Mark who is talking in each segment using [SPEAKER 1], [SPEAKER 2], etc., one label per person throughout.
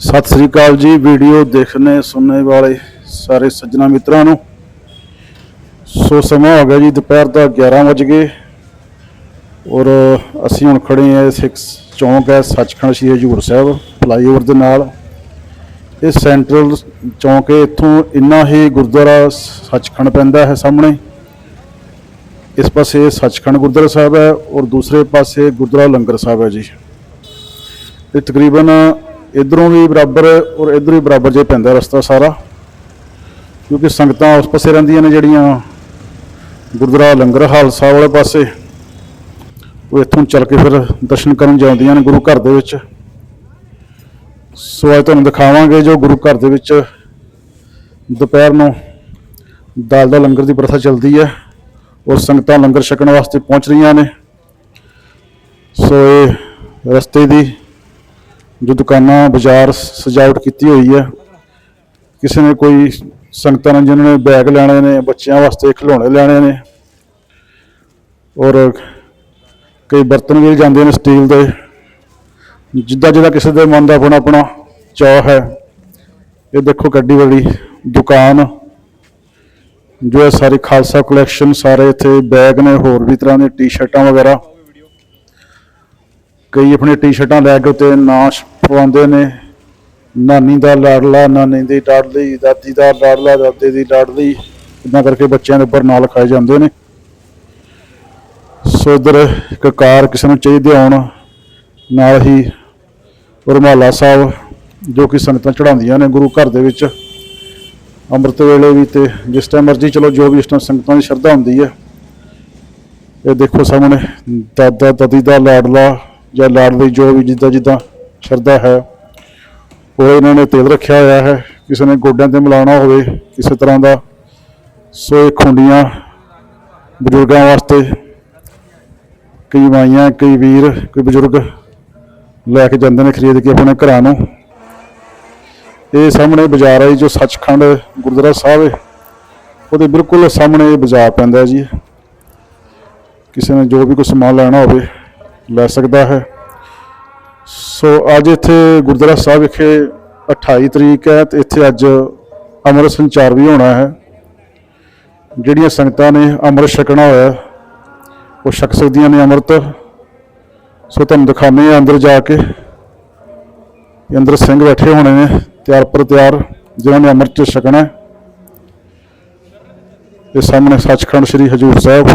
[SPEAKER 1] ਸਤਿ ਸ੍ਰੀ ਅਕਾਲ ਜੀ, ਵੀਡੀਓ ਦੇਖਣੇ ਸੁਣਨੇ ਵਾਲੇ ਸਾਰੇ ਸੱਜਣਾ ਮਿੱਤਰਾਂ ਨੂੰ। ਸੋ ਸਮਾਂ ਹੋ ਗਿਆ ਜੀ, ਦੁਪਹਿਰ ਦਾ 11 ਵਜ ਗਏ। ਔਰ ਅਸੀਂ ਹੁਣ ਖੜੇ ਹਾਂ ਸਿੱਖ ਚੌਂਕ ਹੈ, ਸੱਚਖੰਡ ਸ਼੍ਰੀ ਹਜੂਰ ਸਾਹਿਬ, ਫਲਾਈਓਵਰ ਦੇ ਨਾਲ। ਇਹ ਸੈਂਟਰਲ ਚੌਂਕ ਹੈ, ਇੱਥੋਂ ਇੰਨਾ ਹੀ ਗੁਰਦੁਆਰਾ ਸੱਚਖੰਡ ਪੈਂਦਾ ਹੈ ਸਾਹਮਣੇ। ਇਸ ਪਾਸੇ ਸੱਚਖੰਡ ਗੁਰਦੁਆਰਾ ਸਾਹਿਬ ਹੈ, ਔਰ ਦੂਸਰੇ ਪਾਸੇ ਗੁਰਦੁਆਰਾ ਲੰਗਰ ਸਾਹਿਬ ਹੈ ਜੀ। ਇਹ ਤਕਰੀਬਨ ਇਧਰੋਂ ਵੀ ਬਰਾਬਰ ਔਰ ਇਧਰੋਂ ਵੀ ਬਰਾਬਰ ਜੇ ਪੈਂਦਾ ਰਸਤਾ ਸਾਰਾ, ਕਿਉਂਕਿ ਸੰਗਤਾਂ ਉਸ ਪਾਸੇ ਰਹਿੰਦੀਆਂ ਨੇ ਜਿਹੜੀਆਂ ਗੁਰਦੁਆਰਾ ਲੰਗਰ ਹਾਲ ਸਾਹਿਬ ਵਾਲੇ ਪਾਸੇ, ਉਹ ਇੱਥੋਂ ਚੱਲ ਕੇ ਫਿਰ ਦਰਸ਼ਨ ਕਰਨ ਜਾਂਦੀਆਂ ਨੇ ਗੁਰੂ ਘਰ ਦੇ ਵਿੱਚ। ਸੋ ਅੱਜ ਤੁਹਾਨੂੰ ਦਿਖਾਵਾਂਗੇ ਜੋ ਗੁਰੂ ਘਰ ਦੇ ਵਿੱਚ ਦੁਪਹਿਰ ਨੂੰ ਦਾਲ ਦਾ ਲੰਗਰ ਦੀ ਪ੍ਰਥਾ ਚੱਲਦੀ ਹੈ ਔਰ ਸੰਗਤਾਂ ਲੰਗਰ ਛਕਣ ਵਾਸਤੇ ਪਹੁੰਚ ਰਹੀਆਂ ਨੇ। ਸੋ ਇਹ ਰਸਤੇ ਦੀ ਜੋ ਦੁਕਾਨਾਂ, ਬਾਜ਼ਾਰ ਸਜਾਵਟ ਕੀਤੀ ਹੋਈ ਹੈ। ਕਿਸੇ ਨੇ ਕੋਈ ਸੰਗਤਾਂ ਨੇ, ਜਿਨ੍ਹਾਂ ਨੇ ਬੈਗ ਲੈਣੇ ਨੇ, ਬੱਚਿਆਂ ਵਾਸਤੇ ਖਿਡੌਣੇ ਲੈਣੇ ਨੇ, ਔਰ ਕਈ ਬਰਤਨ ਵੀ ਜਾਂਦੇ ਨੇ ਸਟੀਲ ਦੇ। ਜਿੱਦਾਂ ਜਿਹੜਾ ਕਿਸੇ ਦੇ ਮਨ ਦਾ ਆਪਣਾ ਆਪਣਾ ਚਾਅ ਹੈ, ਇਹ ਦੇਖੋ ਗੱਡੀ ਵਾਲੀ ਦੁਕਾਨ, ਜੋ ਹੈ ਸਾਰੀ ਖਾਲਸਾ ਕਲੈਕਸ਼ਨ ਸਾਰੇ ਇੱਥੇ ਬੈਗ ਨੇ, ਹੋਰ ਵੀ ਤਰ੍ਹਾਂ ਦੇ ਟੀ-ਸ਼ਰਟਾਂ ਵਗੈਰਾ। ਕਈ ਆਪਣੀ ਟੀ-ਸ਼ਰਟਾਂ ਲੈ ਕੇ ਉੱਤੇ ਨਾਂ ਪਵਾਉਂਦੇ ਨੇ। ਨਾਨੀ ਦਾ ਲਾਡਲਾ, ਨਾਨੀ ਦੀ ਲਾਡਲੀ ਦਾਦੀ ਦਾ ਲਾਡਲਾ, ਦਾਦੇ ਦੀ ਲਾਡਲੀ ਇਦਾਂ ਕਰਕੇ ਬੱਚਿਆਂ ਦੇ ਉੱਪਰ ਨਾਂ ਲਿਖਾਏ ਜਾਂਦੇ ਨੇ। ਸੋ ਇੱਧਰ ਇੱਕ ਕਾਰ ਕਿਸੇ ਨੂੰ ਚਾਹੀਦੀ ਆਉਣ, ਨਾਲ ਹੀ ਰੁਮਾਲਾ ਸਾਹਿਬ, ਜੋ ਕਿ ਸੰਗਤਾਂ ਚੜਾਉਂਦੀਆਂ ਨੇ ਗੁਰੂ ਘਰ ਦੇ ਵਿੱਚ। ਅੰਮ੍ਰਿਤ ਵੇਲੇ ਵੀ ਤੇ ਜਿਸ ਟਾਈਮ ਮਰਜ਼ੀ ਚਲੋ, ਜੋ ਵੀ ਇਸ ਟਾਈਮ ਸੰਗਤਾਂ ਦੀ ਸ਼ਰਧਾ ਹੁੰਦੀ ਹੈ। ਇਹ ਦੇਖੋ ਸਾਹਮਣੇ, ਦਾਦਾ, ਦਾਦੀ ਦਾ ਲਾਡਲਾ ਜਾਂ ਲਾਡਲੀ ਜੋ ਵੀ ਜਿੱਦਾਂ ਜਿੱਦਾਂ ਸ਼ਰਧਾ ਹੈ ਉਹ ਇਹਨਾਂ ਨੇ ਤੇਲ ਰੱਖਿਆ ਹੋਇਆ ਹੈ। ਕਿਸੇ ਨੇ ਗੋਡਿਆਂ ਤੇ ਮਿਲਾਉਣਾ ਹੋਵੇ ਕਿਸੇ ਤਰ੍ਹਾਂ ਦਾ ਸੋ ਇਹ ਖੁੰਡੀਆਂ ਬਜ਼ੁਰਗਾਂ ਵਾਸਤੇ ਕਈ ਮਾਈਆਂ ਕਈ ਵੀਰ ਕੋਈ ਬਜ਼ੁਰਗ ਲੈ ਕੇ ਜਾਂਦੇ ਨੇ ਖਰੀਦ ਕੇ ਆਪਣੇ ਘਰਾਂ ਨੂੰ। ਇਹ ਸਾਹਮਣੇ ਬਾਜ਼ਾਰ ਹੈ ਜੀ, ਜੋ ਸੱਚਖੰਡ ਗੁਰਦੁਆਰਾ ਸਾਹਿਬ ਹੈ। ਉਹਦੇ ਬਿਲਕੁਲ ਸਾਹਮਣੇ ਇਹ ਬਾਜ਼ਾਰ ਪੈਂਦਾ ਜੀ। ਕਿਸੇ ਨੇ ਜੋ ਵੀ ਕੋਈ ਸਮਾਨ ਲੈਣਾ ਹੋਵੇ ਲੈ ਸਕਦਾ ਹੈ। ਸੋ ਅੱਜ ਇੱਥੇ ਗੁਰਦੁਆਰਾ ਸਾਹਿਬ ਵਿਖੇ 28 ਤਰੀਕ ਹੈ ਤੇ ਇੱਥੇ ਅੱਜ ਅੰਮ੍ਰਿਤ ਸੰਚਾਰ ਵੀ ਹੋਣਾ ਹੈ। ਜਿਹੜੀਆਂ ਸੰਗਤਾਂ ਨੇ ਅੰਮ੍ਰਿਤ ਛਕਣਾ ਹੋਇਆ, ਉਹ ਛਕ ਸਕਦੀਆਂ ਨੇ ਅੰਮ੍ਰਿਤ। ਸੋ ਤੁਹਾਨੂੰ ਦਿਖਾਉਂਦੇ ਹਾਂ ਅੰਦਰ ਜਾ ਕੇ। ਅੰਦਰ ਸਿੰਘ ਬੈਠੇ ਹੋਣੇ ਨੇ, ਤਿਆਰ ਪਰ ਤਿਆਰ, ਜਿਨ੍ਹਾਂ ਨੇ ਅੰਮ੍ਰਿਤ ਛਕਣਾ ਹੈ। ਇਹ ਸਾਹਮਣੇ ਸੱਚਖੰਡ ਸ੍ਰੀ ਹਜੂਰ ਸਾਹਿਬ।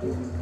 [SPEAKER 1] 对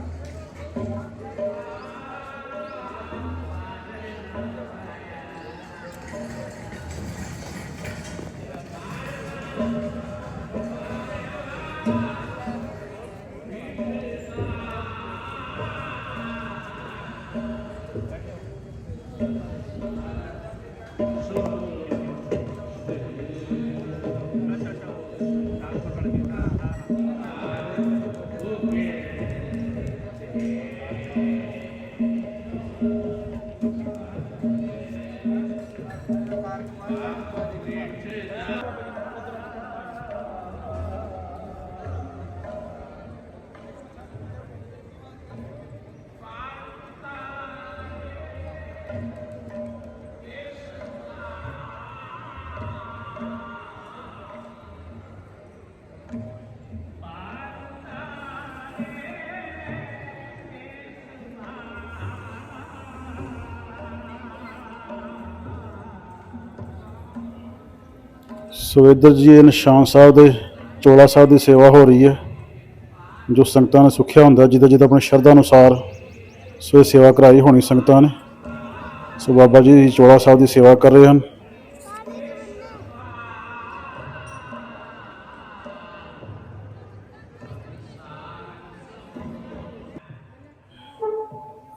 [SPEAKER 1] ਸੋ ਇੱਧਰ ਜੀ ਇਹ ਨਿਸ਼ਾਨ ਸਾਹਿਬ ਦੇ ਚੋਲਾ ਸਾਹਿਬ ਦੀ ਸੇਵਾ ਹੋ ਰਹੀ ਹੈ, ਜੋ ਸੰਗਤਾਂ ਨੇ ਸੁਖਿਆ ਹੁੰਦਾ ਜਿੱਦਾਂ ਜਿੱਦਾਂ ਆਪਣੀ ਸ਼ਰਧਾ ਅਨੁਸਾਰ ਸੋ ਇਹ ਸੇਵਾ ਕਰਾਈ ਹੋਣੀ ਸੰਗਤਾਂ ਨੇ। ਸੋ ਬਾਬਾ ਜੀ ਚੋਲਾ ਸਾਹਿਬ ਦੀ ਸੇਵਾ ਕਰ ਰਹੇ ਹਨ।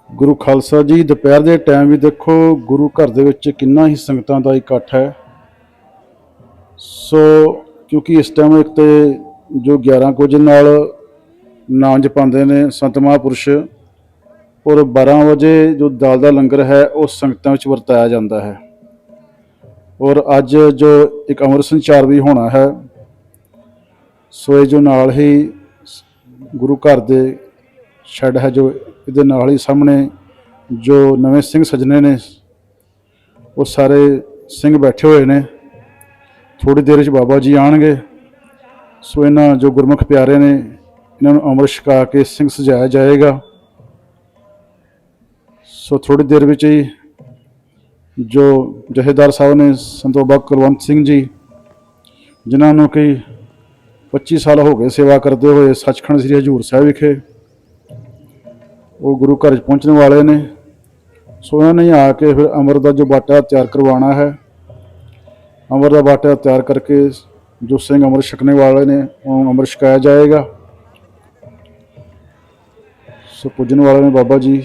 [SPEAKER 1] ਗੁਰੂ ਖਾਲਸਾ ਜੀ, ਦੁਪਹਿਰ ਦੇ ਟਾਈਮ ਵੀ ਦੇਖੋ, ਗੁਰੂ ਘਰ ਦੇ ਵਿੱਚ ਕਿੰਨਾ ਹੀ ਸੰਗਤਾਂ ਦਾ ਇਕੱਠ ਹੈ। ਸੋ ਕਿਉਂਕਿ ਇਸ ਟਾਈਮ ਇੱਕ ਤੇ ਜੋ 11 ਕੁ ਵਜੇ ਨਾਲ ਨਾਮ ਜਪਾਉਂਦੇ ਨੇ ਸੰਤ ਮਹਾਂਪੁਰਸ਼, ਔਰ 12 ਵਜੇ ਜੋ ਦਾਲ ਦਾ ਲੰਗਰ ਹੈ, ਉਹ ਸੰਗਤਾਂ ਵਿੱਚ ਵਰਤਾਇਆ ਜਾਂਦਾ ਹੈ। ਔਰ ਅੱਜ ਜੋ ਇੱਕ ਅੰਮ੍ਰਿਤ ਸੰਚਾਰ ਵੀ ਹੋਣਾ ਹੈ, ਸੋ ਇਹ ਜੋ ਨਾਲ ਹੀ ਗੁਰੂ ਘਰ ਦੇ ਸ਼ੈੱਡ ਹੈ, ਜੋ ਇਹਦੇ ਨਾਲ ਹੀ ਸਾਹਮਣੇ ਜੋ ਨਵੇਂ ਸਿੰਘ ਸਜਣੇ ਨੇ, ਉਹ ਸਾਰੇ ਸਿੰਘ ਬੈਠੇ ਹੋਏ ਨੇ। ਥੋੜੀ ਦੇਰ ਵਿੱਚ ਬਾਬਾ ਜੀ ਆਣਗੇ ਸੋ ਇਹਨਾਂ ਜੋ ਗੁਰਮੁਖ ਪਿਆਰੇ ਨੇ, ਇਹਨਾਂ ਨੂੰ ਅੰਮ੍ਰਿਤ ਛਕਾ ਕੇ ਸਿੰਘ ਸਜਾਇਆ ਜਾਏਗਾ। ਸੋ ਥੋੜੀ ਦੇਰ ਵਿੱਚ ਹੀ ਜੋ ਜਹੇਦਾਰ ਸਾਹਿਬ ਨੇ ਸੰਤੋਬਾ ਕੁਲਵੰਤ ਸਿੰਘ ਜੀ, ਜਿਨ੍ਹਾਂ ਨੂੰ ਕਿ 25 ਸਾਲ ਹੋ ਗਏ ਸੇਵਾ ਕਰਦੇ ਹੋਏ ਸੱਚਖੰਡ ਸ੍ਰੀ ਹਜੂਰ ਸਾਹਿਬ ਵਿਖੇ, ਉਹ ਗੁਰੂ ਘਰ 'ਚ ਪਹੁੰਚਣ ਵਾਲੇ ਨੇ। ਸੋ ਉਹਨਾਂ ਨੇ ਆ ਕੇ ਫਿਰ ਅੰਮ੍ਰਿਤ ਦਾ ਜੋ ਬਾਟਾ ਤਿਆਰ ਕਰਵਾਉਣਾ ਹੈ ਅੰਮ੍ਰਿਤ ਦਾ ਬਾਟਾ ਤਿਆਰ ਕਰਕੇ ਜੋ ਸਿੰਘ ਅੰਮ੍ਰਿਤ ਛਕਣੇ ਵਾਲੇ ਨੇ ਉਹ ਅੰਮ੍ਰਿਤ ਛਕਾਇਆ ਜਾਏਗਾ ਸੋ ਪੁੱਜਣ ਵਾਲੇ ਨੇ ਬਾਬਾ ਜੀ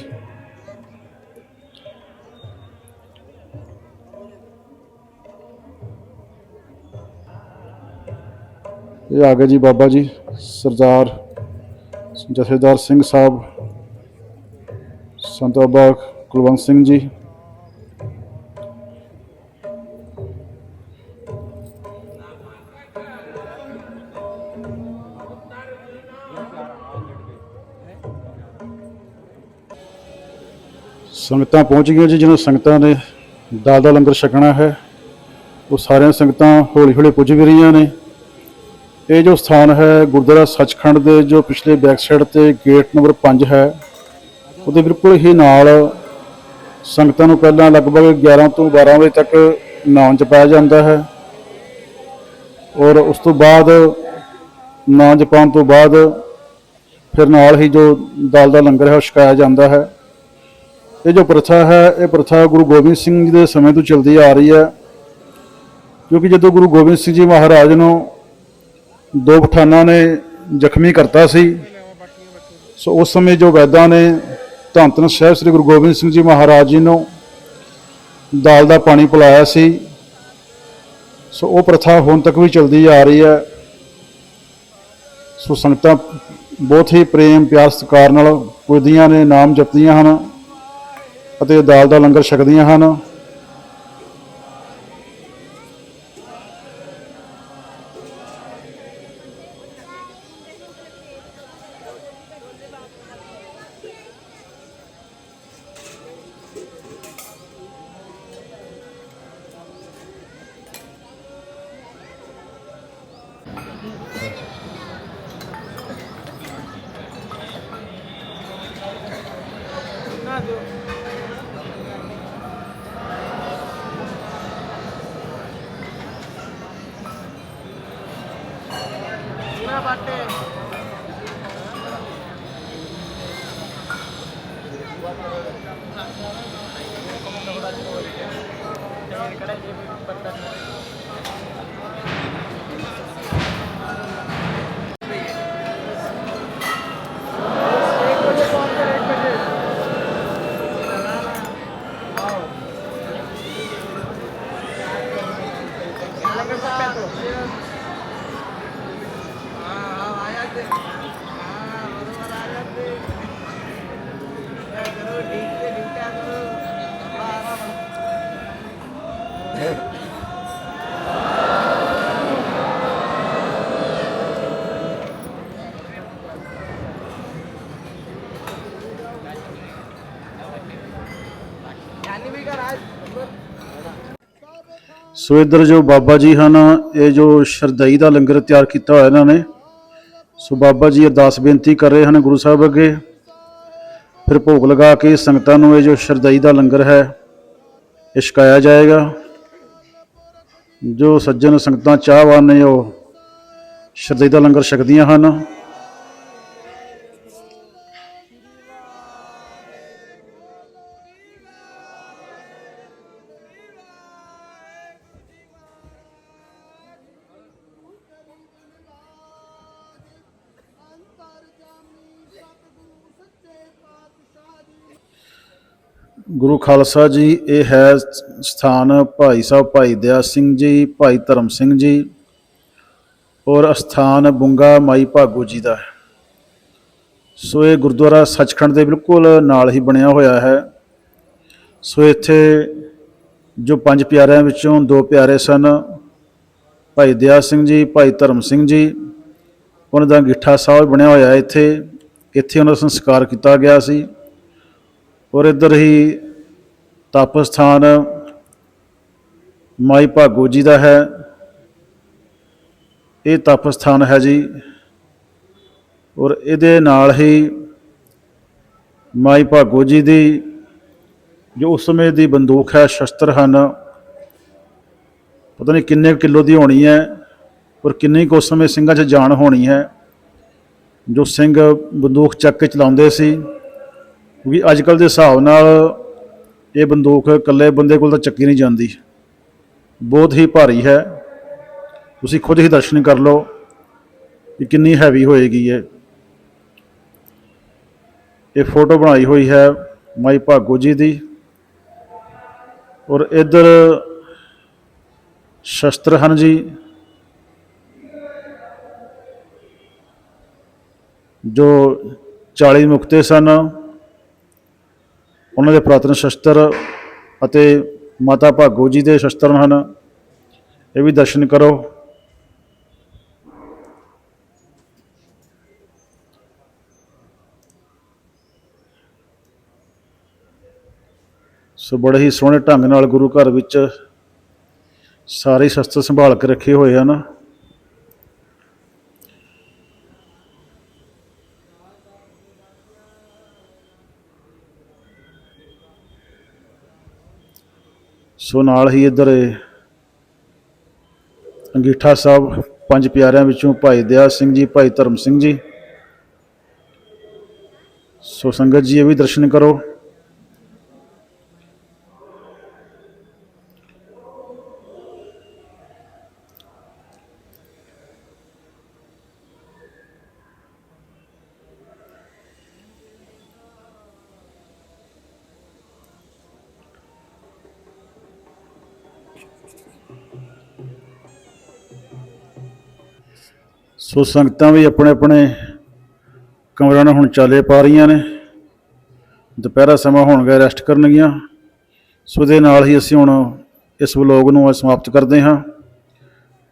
[SPEAKER 1] ਇਹ ਆ ਗਏ ਜੀ ਬਾਬਾ ਜੀ ਸਰਦਾਰ ਜਥੇਦਾਰ ਸਿੰਘ ਸਾਹਿਬ ਸੰਤ ਬਾਬਾ ਕੁਲਵੰਤ ਸੰਗਤਾਂ ਪਹੁੰਚ ਗਈਆਂ ਜੀ ਜਿਹਨਾਂ ਸੰਗਤਾਂ ਨੇ ਦਾਲ ਦਾ ਲੰਗਰ ਛਕਣਾ ਹੈ। ਉਹ ਸਾਰੀਆਂ ਸੰਗਤਾਂ ਹੌਲੀ ਹੌਲੀ ਪੁੱਜ ਵੀ ਰਹੀਆਂ ਨੇ। ਇਹ ਜੋ ਸਥਾਨ ਹੈ ਗੁਰਦੁਆਰਾ ਸੱਚਖੰਡ ਦੇ, ਜੋ ਪਿਛਲੇ ਬੈਕ ਸਾਈਡ ਤੇ ਗੇਟ ਨੰਬਰ 5 ਹੈ, ਉਹਦੇ ਬਿਲਕੁਲ ਹੀ ਨਾਲ ਸੰਗਤਾਂ ਨੂੰ ਪਹਿਲਾਂ ਲਗਭਗ 11 ਤੋਂ 12 ਵਜੇ ਤੱਕ ਨਾਮ ਜਪਾਇਆ ਜਾਂਦਾ ਹੈ। ਔਰ ਉਸ ਤੋਂ ਬਾਅਦ ਨਾਮ ਜਪਾਉਣ ਤੋਂ ਬਾਅਦ ਫਿਰ ਨਾਲ ਹੀ ਜੋ ਦਾਲ ਦਾ ਲੰਗਰ ਹੈ, ਉਹ ਛਕਾਇਆ ਜਾਂਦਾ ਹੈ। ਇਹ ਜੋ ਪ੍ਰਥਾ ਹੈ, ਇਹ ਪ੍ਰਥਾ ਗੁਰੂ ਗੋਬਿੰਦ ਸਿੰਘ ਜੀ ਦੇ ਸਮੇਂ ਤੋਂ ਚੱਲਦੀ ਆ ਰਹੀ ਹੈ। ਕਿਉਂਕਿ ਜਦੋਂ ਗੁਰੂ ਗੋਬਿੰਦ ਸਿੰਘ ਜੀ ਮਹਾਰਾਜ ਨੂੰ ਦੋ ਪਠਾਨਾਂ ਨੇ ਜ਼ਖਮੀ ਕਰਤਾ ਸੀ, ਸੋ ਉਸ ਸਮੇਂ ਜੋ ਵੈਦਾਂ ਨੇ ਧੰਨ ਧੰਨ ਸਾਹਿਬ ਸ੍ਰੀ ਗੁਰੂ ਗੋਬਿੰਦ ਸਿੰਘ ਜੀ ਮਹਾਰਾਜ ਜੀ ਨੂੰ ਦਾਲ ਦਾ ਪਾਣੀ ਪਿਲਾਇਆ ਸੀ। ਸੋ ਉਹ ਪ੍ਰਥਾ ਹੁਣ ਤੱਕ ਵੀ ਚੱਲਦੀ ਆ ਰਹੀ ਹੈ। ਸੋ ਸੰਗਤਾਂ ਬਹੁਤ ਹੀ ਪ੍ਰੇਮ ਪਿਆਰ ਸਤਿਕਾਰ ਨਾਲ ਪੁੱਜਦੀਆਂ ਨੇ, ਨਾਮ ਜਪਦੀਆਂ ਹਨ। ਅਤੇ ਦਾਲ ਦਾ ਲੰਗਰ ਛਕਦੀਆਂ ਹਨ। ਸੋ ਇੱਧਰ ਜੋ ਬਾਬਾ ਜੀ ਹਨ, ਇਹ ਜੋ ਸ਼ਰਦਈ ਦਾ ਲੰਗਰ ਤਿਆਰ ਕੀਤਾ ਹੋਇਆ ਇਹਨਾਂ ਨੇ। ਸੋ ਬਾਬਾ ਜੀ ਅਰਦਾਸ ਬੇਨਤੀ ਕਰ ਰਹੇ ਹਨ ਗੁਰੂ ਸਾਹਿਬ ਅੱਗੇ। ਫਿਰ ਭੋਗ ਲਗਾ ਕੇ ਸੰਗਤਾਂ ਨੂੰ ਇਹ ਜੋ ਸ਼ਰਦਈ ਦਾ ਲੰਗਰ ਹੈ, ਇਹ ਛਕਾਇਆ ਜਾਏਗਾ। ਜੋ ਸੱਜਣ ਸੰਗਤਾਂ ਚਾਹਵਾਨ ਨੇ ਉਹ ਸ਼ਰਦਈ ਦਾ ਲੰਗਰ ਛਕਦੀਆਂ ਹਨ। ਗੁਰੂ ਖਾਲਸਾ ਜੀ, ਇਹ ਹੈ ਸਥਾਨ ਭਾਈ ਸਾਹਿਬ ਭਾਈ ਦਇਆ ਸਿੰਘ ਜੀ, ਭਾਈ ਧਰਮ ਸਿੰਘ ਜੀ ਔਰ ਅਸਥਾਨ ਬੁੰਗਾ ਮਾਈ ਭਾਗੋ ਜੀ ਦਾ ਹੈ। ਸੋ ਇਹ ਗੁਰਦੁਆਰਾ ਸੱਚਖੰਡ ਦੇ ਬਿਲਕੁਲ ਨਾਲ ਹੀ ਬਣਿਆ ਹੋਇਆ ਹੈ। ਸੋ ਇੱਥੇ ਜੋ ਪੰਜ ਪਿਆਰਿਆਂ ਵਿੱਚੋਂ ਦੋ ਪਿਆਰੇ ਸਨ, ਭਾਈ ਦਇਆ ਸਿੰਘ ਜੀ, ਭਾਈ ਧਰਮ ਸਿੰਘ ਜੀ, ਉਹਨਾਂ ਦਾ ਗਿੱਠਾ ਸਾਹਿਬ ਬਣਿਆ ਹੋਇਆ ਇੱਥੇ। ਇੱਥੇ ਉਹਨਾਂ ਦਾ ਸੰਸਕਾਰ ਕੀਤਾ ਗਿਆ ਸੀ ਔਰ ਇੱਧਰ ਹੀ ਤਪ ਸਥਾਨ ਮਾਈ ਭਾਗੋ ਜੀ ਦਾ ਹੈ। ਇਹ ਤਪ ਸਥਾਨ ਹੈ ਜੀ। ਔਰ ਇਹਦੇ ਨਾਲ ਹੀ ਮਾਈ ਭਾਗੋ ਜੀ ਦੀ ਜੋ ਉਸ ਸਮੇਂ ਦੀ ਬੰਦੂਕ ਹੈ, ਸ਼ਸਤਰ ਹਨ। ਪਤਾ ਨਹੀਂ ਕਿੰਨੇ ਕੁ ਕਿਲੋ ਦੀ ਹੋਣੀ ਹੈ, ਔਰ ਕਿੰਨੀ ਕੁ ਉਸ ਸਮੇਂ ਸਿੰਘਾਂ 'ਚ ਜਾਨ ਹੋਣੀ ਹੈ। ਜੋ ਸਿੰਘ ਬੰਦੂਕ ਚੱਕ ਕੇ ਚਲਾਉਂਦੇ ਸੀ, ਕਿਉਂਕਿ ਅੱਜ ਕੱਲ ਦੇ ਹਿਸਾਬ ਨਾਲ ਇਹ ਬੰਦੂਕ ਇਕੱਲੇ ਬੰਦੇ ਕੋਲ ਤਾਂ ਚੱਕੀ ਨਹੀਂ ਜਾਂਦੀ। ਬਹੁਤ ਹੀ ਭਾਰੀ ਹੈ। ਤੁਸੀਂ ਖੁਦ ਹੀ ਦਰਸ਼ਨ ਕਰ ਲਓ ਕਿ ਕਿੰਨੀ ਹੈਵੀ ਹੋਏਗੀ ਇਹ। ਇਹ ਫੋਟੋ ਬਣਾਈ ਹੋਈ ਹੈ ਮਾਈ ਭਾਗੋ ਜੀ ਦੀ। ਔਰ ਇੱਧਰ ਸ਼ਸਤਰ ਹਨ ਜੀ। ਜੋ 40 ਮੁਕਤੇ ਸਨ। ਉਹਨਾਂ ਦੇ ਪ੍ਰਾਤਨ ਸ਼ਸਤਰ ਅਤੇ ਮਾਤਾ ਭਾਗੋ ਜੀ ਦੇ ਸ਼ਸਤਰ ਹਨ। ਇਹ ਵੀ ਦਰਸ਼ਨ ਕਰੋ। ਸੋ ਬੜੇ ਹੀ ਸੋਹਣੇ ਢੰਗ ਨਾਲ ਗੁਰੂ ਘਰ ਵਿੱਚ ਸਾਰੇ ਸ਼ਸਤਰ ਸੰਭਾਲ ਕੇ ਰੱਖੇ ਹੋਏ ਹਨ। ਸੋ ਨਾਲ ਹੀ ਇੱਧਰ ਅੰਗੀਠਾ ਸਾਹਿਬ, ਪੰਜ ਪਿਆਰਿਆਂ ਵਿੱਚੋਂ ਭਾਈ ਦਇਆ ਸਿੰਘ ਜੀ, ਭਾਈ ਧਰਮ ਸਿੰਘ ਜੀ। ਸੋ ਸੰਗਤ ਜੀ ਇਹ ਵੀ ਦਰਸ਼ਨ ਕਰੋ। ਸੋ ਸੰਗਤਾਂ ਵੀ ਆਪਣੇ ਆਪਣੇ ਕਮਰਿਆਂ ਨੂੰ ਹੁਣ ਚਾਲੇ ਪਾ ਰਹੀਆਂ ਨੇ। ਦੁਪਹਿਰਾ ਸਮਾਂ ਹੋਣ ਗਿਆ ਰੈਸਟ ਕਰਨਗੀਆਂ। ਸੋ ਦੇ ਨਾਲ ਹੀ ਅਸੀਂ ਹੁਣ ਇਸ ਵਲੋਗ ਨੂੰ ਅੱਜ ਸਮਾਪਤ ਕਰਦੇ ਹਾਂ।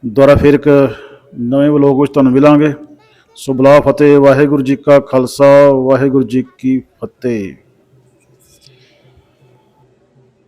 [SPEAKER 1] ਦੁਬਾਰਾ ਫਿਰ ਇੱਕ ਨਵੇਂ ਵਲੋਗ ਵਿੱਚ ਤੁਹਾਨੂੰ ਮਿਲਾਂਗੇ। ਸੋ ਬਲਾ ਫਤਿਹ, ਵਾਹਿਗੁਰੂ ਜੀ ਕਾ ਖਾਲਸਾ, ਵਾਹਿਗੁਰੂ ਜੀ ਕੀ ਫਤਿਹ।